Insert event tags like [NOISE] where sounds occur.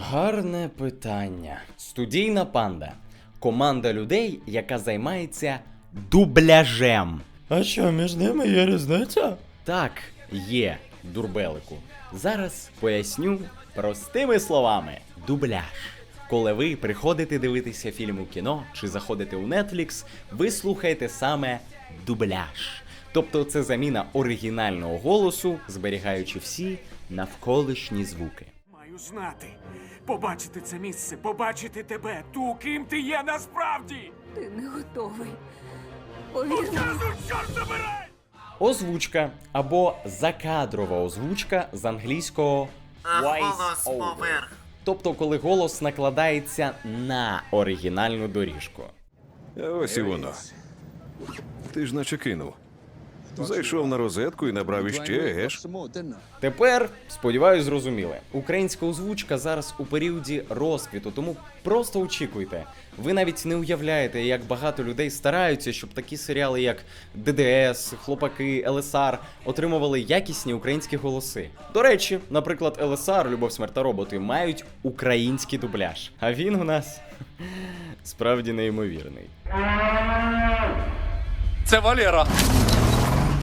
Гарне питання. Студійна панда. Команда людей, яка займається дубляжем. А що, між ними є різниця? Так, є, дурбелику. Зараз поясню простими словами: дубляж. Коли ви приходите дивитися фільм у кіно чи заходите у Netflix, ви слухаєте саме дубляж. Тобто це заміна оригінального голосу, зберігаючи всі навколишні звуки. Маю знати, побачити це місце, побачити тебе, ту, ким ти є насправді. Ти не готовий. Повір мені. Чорт забирай! Озвучка або закадрова озвучка з англійського voice over. Тобто, коли голос накладається на оригінальну доріжку. А ось і воно. Ти ж наче кинув. Зайшов на розетку і набрав іще, геш? Тепер, сподіваюсь, зрозуміли. Українська озвучка зараз у періоді розквіту, тому просто очікуйте. Ви навіть не уявляєте, як багато людей стараються, щоб такі серіали, як ДДС, Хлопаки, ЛСР отримували якісні українські голоси. До речі, наприклад, ЛСР, Любов смерть та роботи мають український дубляж. А він у нас [LAUGHS] справді неймовірний. Це Валера.